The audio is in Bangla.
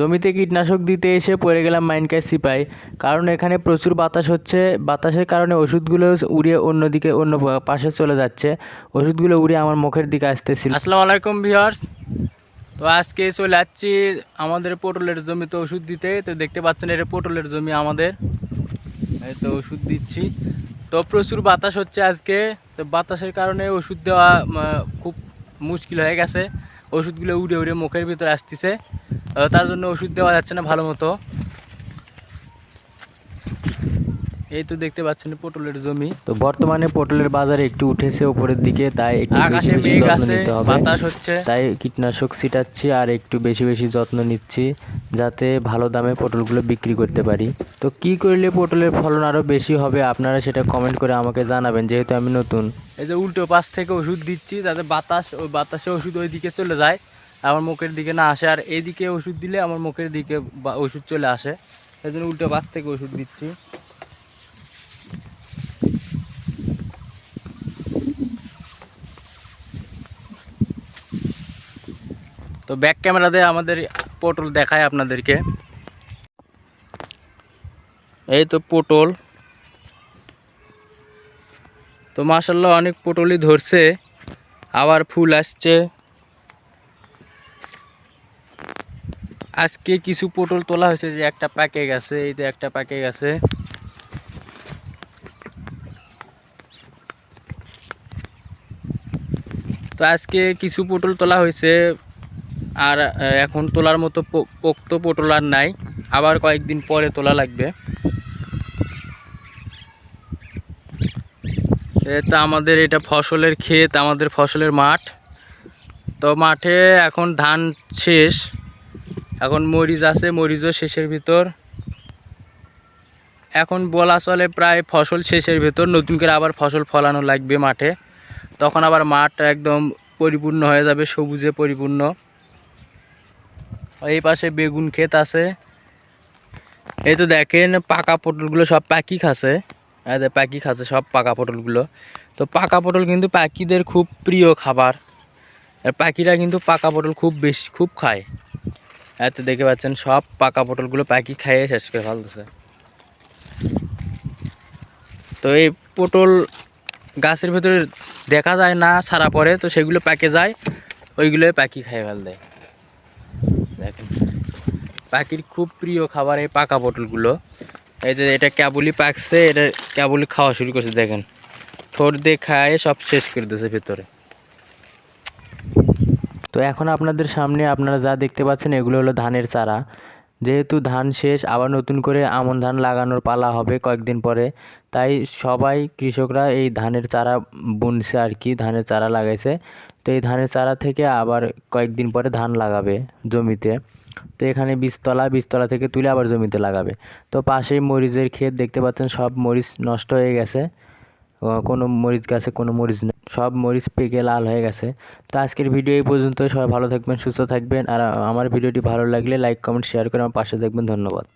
জমিতে কীটনাশক দিতে এসে পড়ে গেলাম মাইনকায় সিপাই। কারণ এখানে প্রচুর বাতাস হচ্ছে। বাতাসের কারণে ওষুধগুলো উড়িয়ে অন্যদিকে, অন্য পাশে চলে যাচ্ছে। ওষুধগুলো উড়ে আমার মুখের দিকে আসতেছিল। আসসালামু আলাইকুম ভিউয়ার্স। তো আজকে চলে যাচ্ছি আমাদের পটলের জমিতে ওষুধ দিতে। তো দেখতে পাচ্ছেন এটা পটলের জমি আমাদের। এই তো ওষুধ দিচ্ছি। তো প্রচুর বাতাস হচ্ছে আজকে। তো বাতাসের কারণে ওষুধ দেওয়া খুব মুশকিল হয়ে গেছে। ওষুধগুলো উড়ে উড়ে মুখের ভিতরে আসতেছে। তার জন্য ওষুধ দেওয়া যাচ্ছে না ভালো মতো। এই তো দেখতে পাচ্ছেন পটলের জমি। তো বর্তমানে পটলের বাজার একটু উঠেছে উপরের দিকে তাই একটু আকাশে মেঘ আছে বাতাস হচ্ছে। তাই কীটনাশক ছিটাচ্ছি আর একটু বেশি বেশি যত্ন নিচ্ছি যাতে ভালো দামে পটলগুলো বিক্রি করতে পারি। তো কি করলে পটলের ফলন আরও বেশি হবে আপনারা সেটা কমেন্ট করে আমাকে জানাবেন যেহেতু আমি নতুন। এই যে উল্টো পাশ থেকে ওষুধ দিচ্ছি যাতে বাতাস ওই বাতাসে ওষুধ ওই দিকে চলে যায়। আমার মুখের দিকে না আসে, আর এইদিকে ওষুধ দিলে আমার মুখের দিকে ওষুধ চলে আসে। এই জন্য উল্টো পাশ থেকে ওষুধ দিচ্ছি। তো ব্যাক ক্যামেরাতে আমাদের পটল দেখায় আপনাদেরকে। এই তো পটল। তো মাসাল্লাহ অনেক পটলই ধরছে। আবার ফুল আসছে। আজকে কিছু পটল তোলা হয়েছে, যে একটা প্যাকে গেছে, এই তো একটা প্যাকে গেছে। তো আজকে কিছু পটল তোলা হয়েছে, আর এখন তোলার মতো পোক্ত পটল আর নাই। আবার কয়েকদিন পরে তোলা লাগবে। তো আমাদের এটা ফসলের ক্ষেত, আমাদের ফসলের মাঠ। তো মাঠে এখন ধান শেষ। এখন মরিচ আছে, মরিচও শেষের ভিতর। এখন বলা চলে প্রায় ফসল শেষের ভিতর, নতুন করে আবার ফসল ফলানো লাগবে মাঠে। তখন আবার মাঠ একদম পরিপূর্ণ হয়ে যাবে, সবুজে পরিপূর্ণ। এই পাশে বেগুন ক্ষেত আছে। এই তো দেখেন, পাকা পটলগুলো সব পাখি খাচ্ছে। পাখি খাচ্ছে সব পাকা পটলগুলো। তো পাকা পটল কিন্তু পাখিদের খুব প্রিয় খাবার। আর পাখিরা কিন্তু পাকা পটল খুব বেশি, খুব খায়। এত দেখে পাচ্ছেন সব পাকা পটলগুলো পাখি খাইয়ে শেষ করে ফেলতেছে। তো এই পটল গাছের ভেতরে দেখা যায় না, সারা পরে, তো সেগুলো প্যাকে যায়, ওইগুলো পাখি খাইয়ে ফেল দেয়। দেখেন পাখির খুব প্রিয় খাবার এই পাকা পটলগুলো। এই যে এটা কেবলই পাকছে, এটা কেবলই খাওয়া শুরু করছে, দেখেন। ঠোঁট দিয়ে খায়, সব শেষ করে দিয়েছে ভেতরে। তো এখন আপনাদের সামনে আপনারা যা দেখতে পাচ্ছেন, এগুলো হলো ধানের চারা। যেহেতু ধান শেষ, আবার নতুন করে আমন ধান লাগানোর পালা হবে কয়েকদিন পরে। তাই সবাই, কৃষকরা এই ধানের চারা বুনছে আর কি, ধানের চারা লাগাইছে। তো এই ধানের চারা থেকে আবার কয়েকদিন পরে ধান লাগাবে জমিতে। তো এখানে বীজতলা বীজতলা থেকে তুলে আবার জমিতে লাগাবে। তো পাশেই মরিচের ক্ষেত দেখতে পাচ্ছেন, সব মরিচ নষ্ট হয়ে গেছে। কোনো মরিচ গাছে কোনো মরিচ নেই। সব মরিচ পেকে লাল হয়ে গেছে। তো আজকের ভিডিও এই পর্যন্ত সবাই ভালো থাকবেন, সুস্থ থাকবেন। আর আমার ভিডিওটি ভালো লাগলে লাইক কমেন্ট শেয়ার করে আমার পাশে থাকবেন। ধন্যবাদ।